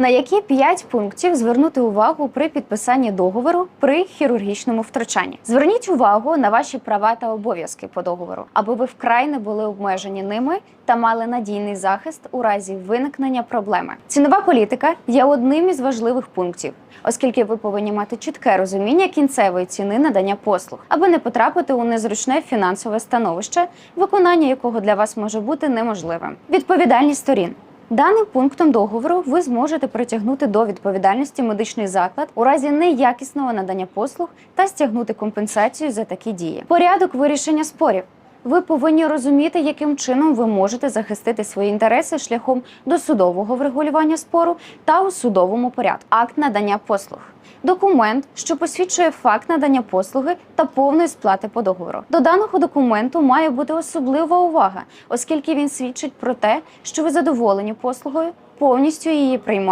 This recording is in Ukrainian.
На які 5 пунктів звернути увагу при підписанні договору при хірургічному втручанні? Зверніть увагу на ваші права та обов'язки по договору, аби ви вкрай не були обмежені ними та мали надійний захист у разі виникнення проблеми. Цінова політика є одним із важливих пунктів, оскільки ви повинні мати чітке розуміння кінцевої ціни надання послуг, аби не потрапити у незручне фінансове становище, виконання якого для вас може бути неможливим. Відповідальність сторін. Даним пунктом договору ви зможете притягнути до відповідальності медичний заклад у разі неякісного надання послуг та стягнути компенсацію за такі дії. Порядок вирішення спорів. Ви повинні розуміти, яким чином ви можете захистити свої інтереси шляхом досудового врегулювання спору та у судовому порядку. Акт надання послуг. Документ, що посвідчує факт надання послуги та повної сплати по договору. До даного документу має бути особлива увага, оскільки він свідчить про те, що ви задоволені послугою, повністю її приймаєте.